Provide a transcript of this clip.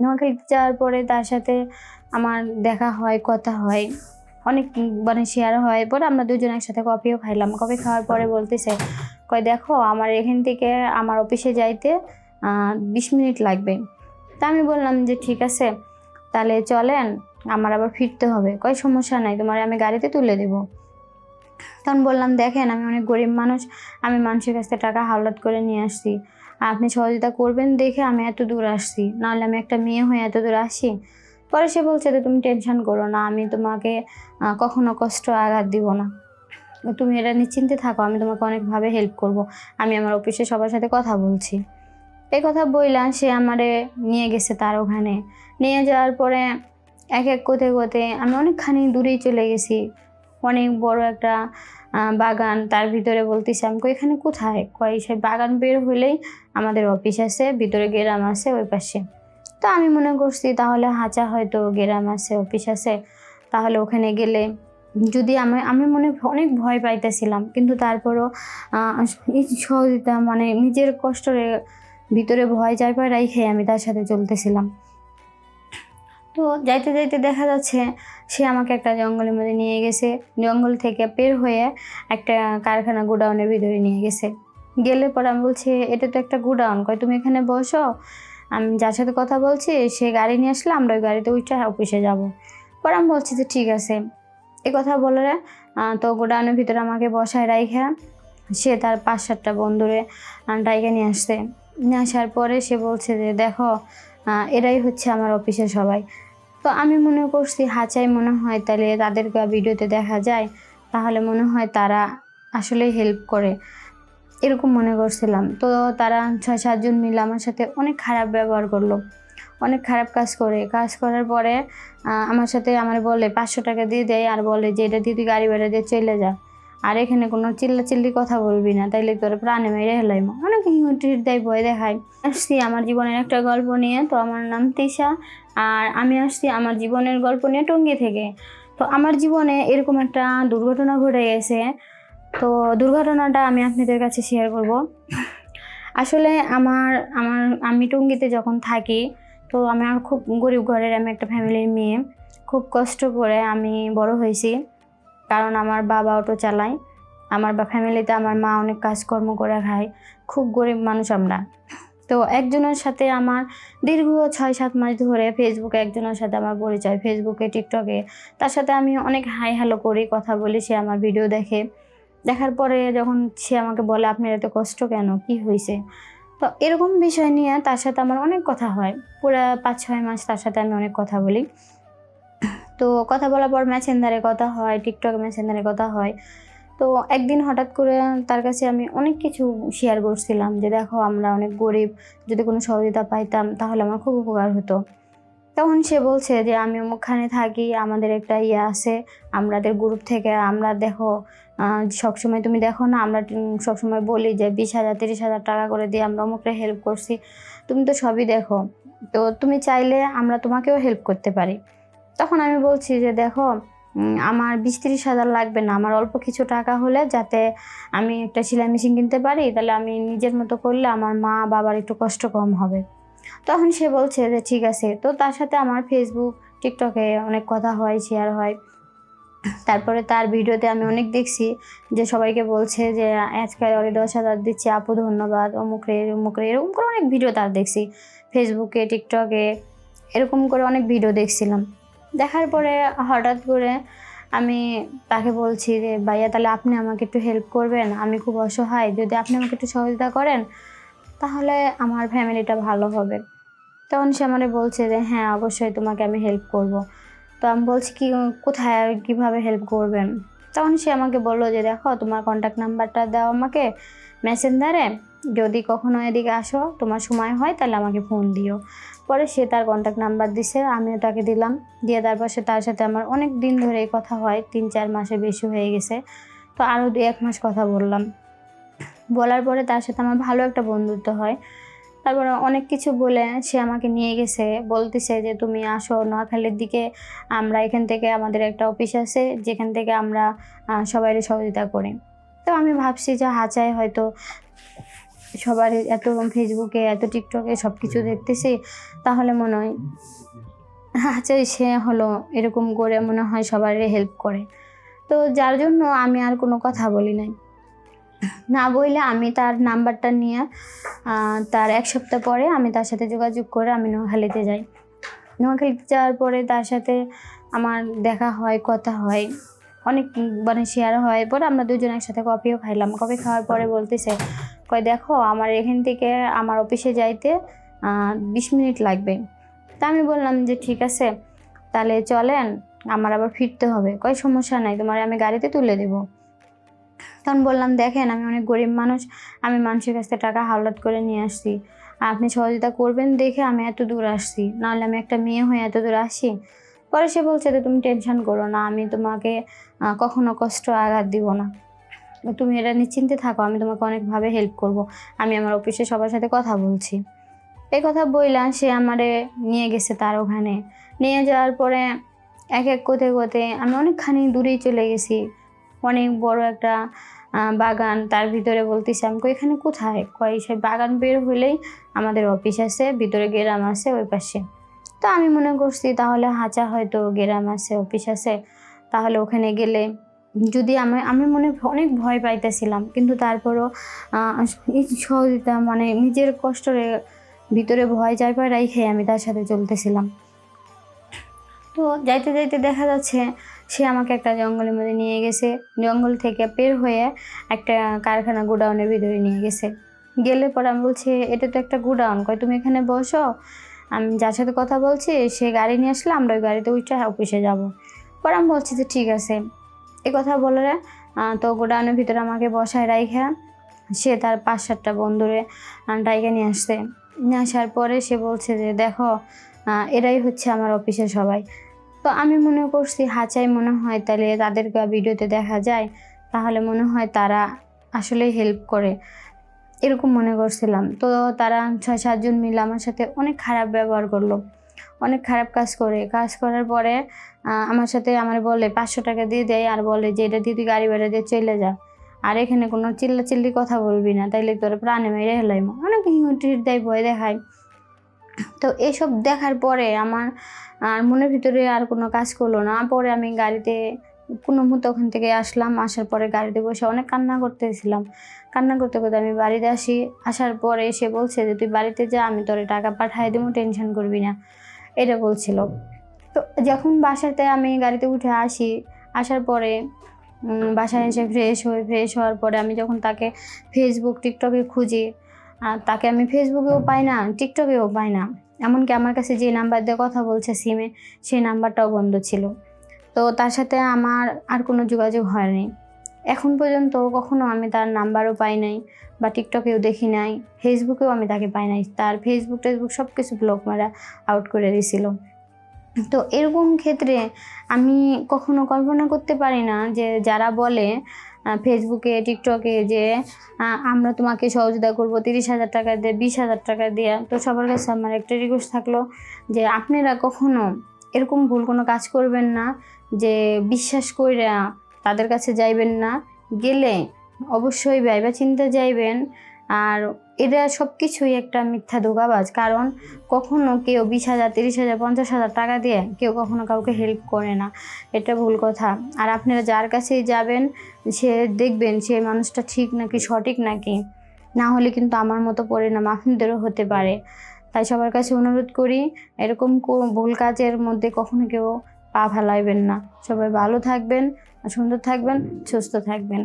নোয়াখালীতে যাওয়ার পরে তার সাথে আমার দেখা হয়, কথা হয়। অনেক মানে শেয়ার হয়। পরে আমরা দুজন একসাথে কফিও খাইলাম। কফি খাওয়ার পরে বলতেছে, কয় দেখো, আমার এখান থেকে আমার অফিসে যাইতে বিশ মিনিট লাগবে। তা আমি বললাম যে, ঠিক আছে। তাহলে চলেন, আমার আবার ফিরতে হবে। কয়, সমস্যা নাই, তোমার আমি গাড়িতে তুলে দেবো। তখন বললাম, দেখেন, আমি অনেক গরিব মানুষ, আমি মানুষের কাছ থেকে টাকা হাওলাত করে নিয়ে আসছি। আপনি সহযোগিতা করবেন দেখে আমি এত দূর আসছি। নাহলে আমি একটা মেয়ে হয়ে এত দূর আসি। পরে সে বলছে যে, তুমি টেনশন করো না, আমি তোমাকে কখনো কষ্ট আঘাত দিব না। তুমি এটা নিশ্চিন্তে থাকো, আমি তোমাকে অনেকভাবে হেল্প করব। আমি আমার অফিসে সবার সাথে কথা বলছি। এই কথা বললাম সে আমারে নিয়ে গেছে তার ওখানে। নিয়ে যাওয়ার পরে এক এক কোতে কোতে আমি অনেকখানি দূরেই চলে গেছি। অনেক বড় একটা বাগান তার ভিতরে বলতেছি আমি এখানে কোথায়? কয়, সে বাগান বের হলেই আমাদের অফিস আছে, ভিতরে গেরাম আছে ওই পাশে। তো আমি মনে করছি তাহলে হাঁচা হয়তো গেরাম আছে অফিস আছে, তাহলে ওখানে গেলে যদি আমি আমি মনে অনেক ভয় পাইতেছিলাম, কিন্তু তারপরও সহযোগিতা মানে নিজের কষ্টের ভিতরে ভয় যাই পায় রাইখে আমি তার সাথে চলতেছিলাম। তো যাইতে যাইতে দেখা যাচ্ছে সে আমাকে একটা জঙ্গলের মধ্যে নিয়ে গেছে। জঙ্গল থেকে বের হয়ে একটা কারখানা গোডাউনের ভিতরে নিয়ে গেছে। গেলে পরে আমি বলছি, এটা তো একটা গোডাউন, কয় তুমি এখানে বসো। আমি যার সাথে কথা বলছি, সে গাড়ি নিয়ে আসলে আমরা ওই গাড়িতে উঠে অফিসে যাব। পরে আমি বলছি যে, ঠিক আছে। এই কথা বলে তো গোডাউনের ভিতরে আমাকে বসায় রাইখা। সে তার পাঁচ সাতটা বন্ধুরে ডাইকে নিয়ে আসছে। নিয়ে আসার পরে সে বলছে যে, দেখো এরাই হচ্ছে আমার অফিসের সবাই। তো আমি মনে করছি হাঁচাই মনে হয় তাহলে তাদেরকে ভিডিওতে দেখা যায়, তাহলে মনে হয় তারা আসলেই হেল্প করে। এরকম মনে করছিলাম। তো তারা ছয় সাতজন মিলে আমার সাথে অনেক খারাপ ব্যবহার করল, অনেক খারাপ কাজ করে। কাজ করার পরে আমার সাথে আমার বলে, পাঁচশো টাকা দিয়ে দেয় আর বলে যে, এটা দিয়ে তুই গাড়ি ভাড়া দিয়ে চলে যা। আর এখানে কোনো চিল্লা চিল্লি কথা বলবি না। তাইলে তোর প্রাণে মেরে হেলাইম অনেক হিউটির দেয়, ভয় দেখায়। আসছি, আমার জীবনের একটা গল্প নিয়ে। তো আমার নাম তিশা। আর আমি আসছি আমার জীবনের গল্প নিয়ে টঙ্গি থেকে। তো আমার জীবনে এরকম একটা দুর্ঘটনা ঘটে গেছে। তো দুর্ঘটনাটা আমি আপনাদের কাছে শেয়ার করব। আসলে আমার আমার, আমি টঙ্গিতে যখন থাকি, তো আমার খুব গরিব ঘরের আমি একটা ফ্যামিলির মেয়ে। খুব কষ্ট করে আমি বড় হয়েছি। কারণ আমার বাবা অটো চালায়। আমার বা ফ্যামিলিতে আমার মা অনেক কাজকর্ম করে খায়। খুব গরিব মানুষ আমরা। তো একজনের সাথে আমার দীর্ঘ ছয়, সাত মাস ধরে ফেসবুকে একজনের সাথে আমার পরিচয় ফেসবুকে টিকটকে তার সাথে আমি অনেক হাই হ্যালো করি, কথা বলি, সে আমার ভিডিও দেখে। দেখার পরে যখন সে আমাকে বলে, আপনার এত কষ্ট কেন? কি হয়েছে তো এরকম বিষয় নিয়ে তার সাথে আমার অনেক কথা হয়। পুরো পাঁচ, ছয় মাস তার সাথে আমি অনেক কথা বলি। তো কথা বলার পর ম্যাচেন্দারে কথা হয় টিকটক ম্যাচেন্দারে কথা হয়। তো একদিন হঠাৎ করে তার কাছে আমি অনেক কিছু শেয়ার করছিলাম যে, দেখো, আমরা অনেক গরিব, যদি কোনো সহযোগিতা পাইতাম, তাহলে আমার খুব উপকার হতো। তখন সে বলছে যে, আমি অমুকখানে থাকি, আমাদের একটা ইয়ে আছে, আমাদের গ্রুপ থেকে আমরা দেখো সবসময় তুমি দেখো না, আমরা সবসময় বলি যে, বিশ হাজার, তিরিশ হাজার টাকা করে দিয়ে আমরা অমুকটা হেল্প করছি, তুমি তো সবই দেখো, তো তুমি চাইলে আমরা তোমাকেও হেল্প করতে পারি। তখন আমি বলছি যে, দেখো আমার বিশ তিরিশ হাজার লাগবে না। আমার অল্প কিছু টাকা হলে যাতে আমি একটা সেলাই মেশিন কিনতে পারি, তাহলে আমি নিজের মতো করলে আমার মা বাবার একটু কষ্ট কম হবে। তখন সে বলছে যে, ঠিক আছে। তো তার সাথে আমার ফেসবুক টিকটকে অনেক কথা হয় শেয়ার হয়। তারপরে তার ভিডিওতে আমি অনেক দেখছি যে, সবাইকে বলছে যে আজকাল ওরে দশ হাজার দিচ্ছি, আপু ধন্যবাদ, অমুক রে অমুক রে। এরকম করে অনেক ভিডিও তার দেখছি। ফেসবুকে টিকটকে এরকম করে অনেক ভিডিও দেখছিলাম। দেখার পরে হঠাৎ করে আমি তাকে বলছি যে, ভাইয়া, তাহলে আপনি আমাকে একটু হেল্প করবেন, আমি খুব অসহায়। যদি আপনি আমাকে একটু সহযোগিতা করেন, তাহলে আমার ফ্যামিলিটা ভালো হবে। তখন সে আমাকে বলছে যে হ্যাঁ অবশ্যই তোমাকে আমি হেল্প করব। তো আমি বলছি, কি, কোথায় কীভাবে হেল্প করবেন? তখন সে আমাকে বলল যে, দেখো, তোমার কন্ট্যাক্ট নাম্বারটা দাও আমাকে মেসেঞ্জারে যদি কখনো এদিকে আসো, তোমার সময় হয়, তাহলে আমাকে ফোন দিও। পরে সে তার কন্ট্যাক্ট নাম্বার দিছে, আমিও তাকে দিলাম। দিয়ে তারপর সে তার সাথে আমার অনেক দিন ধরে কথা হয়, তিন চার মাসের বেশি হয়ে গেছে। তো আরও দু এক মাস কথা বললাম। বলার পরে তার সাথে আমার ভালো একটা বন্ধুত্ব হয়। তারপরে অনেক কিছু বলে সে আমাকে নিয়ে গেছে, বলতেছে যে তুমি আসো, নোয়াখালীর দিকে আমরা এখান থেকে আমাদের একটা অফিস আছে, যেখান থেকে আমরা সবাইকে সহযোগিতা করি। তো আমি ভাবছি যে হাচায় হয়তো সবার এত ফেসবুকে এত টিকটকে সব কিছু দেখতেছি তাহলে মনে হয় আচ্ছা সে হলো এরকম করে মনে হয় সবারই হেল্প করে। তো যার জন্য আমি আর কোনো কথা বলি নাই। না বললে আমি তার নাম্বারটা নিয়ে তার এক সপ্তাহ পরে আমি তার সাথে যোগাযোগ করে আমি নোয়াখালীতে যাই। নোয়াখালীতে যাওয়ার পরে তার সাথে আমার দেখা হয় কথা হয় অনেক মানে শেয়ার হয়। পরে আমরা দুজন একসাথে কফিও খাইলাম। কফি খাওয়ার পরে বলতেছে কয়, দেখো, আমার এখান থেকে আমার অফিসে যাইতে বিশ মিনিট লাগবে। তা আমি বললাম যে, ঠিক আছে, তাহলে চলেন, আমার আবার ফিরতে হবে। কয়, সমস্যা নাই, তোমার আমি গাড়িতে তুলে দেবো। তখন বললাম, দেখেন, আমি অনেক গরিব মানুষ, আমি মানুষের কাছ থেকে টাকা হাওলাত করে নিয়ে আসছি। আপনি সহযোগিতা করবেন দেখে আমি এত দূর আসছি, নাহলে আমি একটা মেয়ে হয়ে এত দূর আসি? পরে সে বলছে যে, তুমি টেনশন করো না, আমি তোমাকে কখনো কষ্ট আঘাত দিব না। তুমি এটা নিশ্চিন্তে থাকো, আমি তোমাকে অনেকভাবে হেল্প করব। আমি আমার অফিসে সবার সাথে কথা বলছি। এই কথা বললাম সে আমারে নিয়ে গেছে তার ওখানে। নিয়ে যাওয়ার পরে এক এক কোতে কোতে আমি অনেকখানি দূরেই চলে গেছি। অনেক বড় একটা বাগান তার ভিতরে বলতেছি আমি এখানে কোথায়? কয়, সে বাগান বের হলেই আমাদের অফিস আছে, ভিতরে গেরাম আছে ওই পাশে। তো আমি মনে করছি তাহলে হাঁচা হয়তো গেরাম আছে অফিস আছে। তাহলে ওখানে গেলে যদি আমি আমি মনে অনেক ভয় পাইতেছিলাম, কিন্তু তারপরও সহযোগিতা মানে নিজের কষ্টরে ভিতরে ভয় যাই পায় রাইখে আমি তার সাথে চলতেছিলাম। তো যাইতে যাইতে দেখা যাচ্ছে, সে আমাকে একটা জঙ্গলের মধ্যে নিয়ে গেছে। জঙ্গল থেকে বের হয়ে একটা কারখানা গোডাউনের ভিতরে নিয়ে গেছে। গেলে পরে আমি বলছি, এটা তো একটা গোডাউন কয় তুমি এখানে বসো। আমি যার সাথে কথা বলছি, সে গাড়ি নিয়ে আসলে আমরা ওই গাড়িতে উঠে অফিসে যাব। পরে আমি বলছি যে, ঠিক আছে। এই কথা বলে তো গোডাউনের ভিতরে আমাকে বসায় রাইখা। সে তার পাঁচ সাতটা বন্ধুরে ডাইকে নিয়ে আসছে। নিয়ে আসার পরে সে বলছে যে, দেখো এরাই হচ্ছে আমার অফিসের সবাই। তো আমি মনে করছি, হাঁচাই মনে হয় তাহলে তাদেরকে ভিডিওতে দেখা যায়। তাহলে মনে হয় তারা আসলেই হেল্প করে। এরকম মনে করছিলাম। তো তারা ছয় সাতজন মিলে আমার সাথে অনেক খারাপ ব্যবহার করল। অনেক খারাপ কাজ করে। কাজ করার পরে আমার সাথে আমার বলে, পাঁচশো টাকা দিয়ে দেয় আর বলে যে, এটা দিয়ে তুই গাড়ি ভাড়া দিয়ে চলে যা। আর এখানে কোনো চিল্লা চিল্লি কথা বলবি না। তাইলে তোর প্রাণে মেরে হেলাইমো অনেক হিংটির দেয়, ভয় দেখায়। তো এসব দেখার পরে আমার, আর মনের ভিতরে আর কোনো কাজ করল না। পরে আমি গাড়িতে, কোনো মুহূর্তে ওখান থেকে আসলাম। আসার পরে গাড়িতে বসে অনেক কান্না করতেছিলাম। কান্না করতে করতে আমি বাড়িতে আসি। আসার পরে সে বলছে যে, তুই বাড়িতে যা, আমি তোরে টাকা পাঠাই দেবো, টেনশন করবি না। এটা বলছিল। তো যখন বাসাতে আমি গাড়িতে উঠে আসি, আসার পরে বাসায় এসে ফ্রেশ হই ফ্রেশ হওয়ার পরে আমি যখন তাকে ফেসবুক টিকটকে খুঁজি তাকে আমি ফেসবুকেও পাই না টিকটকেও পাই না। এমনকি আমার কাছে যে নাম্বার দিয়ে কথা বলছে সিমে সেই নাম্বারটাও বন্ধ ছিল। তো তার সাথে আমার আর কোনো যোগাযোগ হয়নি। এখন পর্যন্ত কখনো আমি তার নাম্বারও পাই নাই বা টিকটকেও দেখি নাই, ফেসবুকেও আমি তাকে পাই নাই। তার ফেসবুক টেসবুক সব কিছু ব্লক মারা আউট করে দিয়েছিল তো এরকম ক্ষেত্রে আমি কখনো কল্পনা করতে পারি না যে যারা বলে ফেসবুকে, টিকটকে যে আমরা তোমাকে সহযোগিতা করব তিরিশ হাজার টাকা দিয়ে, বিশ হাজার টাকা দিয়ে। তো সবার কাছে আমার একটা রিকোয়েস্ট থাকল যে, আপনারা কখনো এরকম ভুল কোনো কাজ করবেন না যে, বিশ্বাস কইরা তাদের কাছে যাইবেন না। গেলে অবশ্যই ভাইবা চিন্তা যাইবেন। আর এরা সব কিছুই একটা মিথ্যা ধোকাবাজ। কারণ কখনো কেউ বিশ হাজার, তিরিশ হাজার, পঞ্চাশ হাজার টাকা দিয়ে কেউ কখনো কাউকে হেল্প করে না। এটা ভুল কথা। আর আপনারা যার কাছেই যাবেন, সে দেখবেন সে মানুষটা ঠিক নাকি সঠিক নাকি? না হলে কিন্তু আমার মতো পরিণাম আপনাদেরও হতে পারে। তাই সবার কাছে অনুরোধ করি, এরকম ভুল কাজের মধ্যে কখনো কেউ পা ফেলাইবেন না। সবাই ভালো থাকবেন। সুন্দর থাকবেন সুস্থ থাকবেন।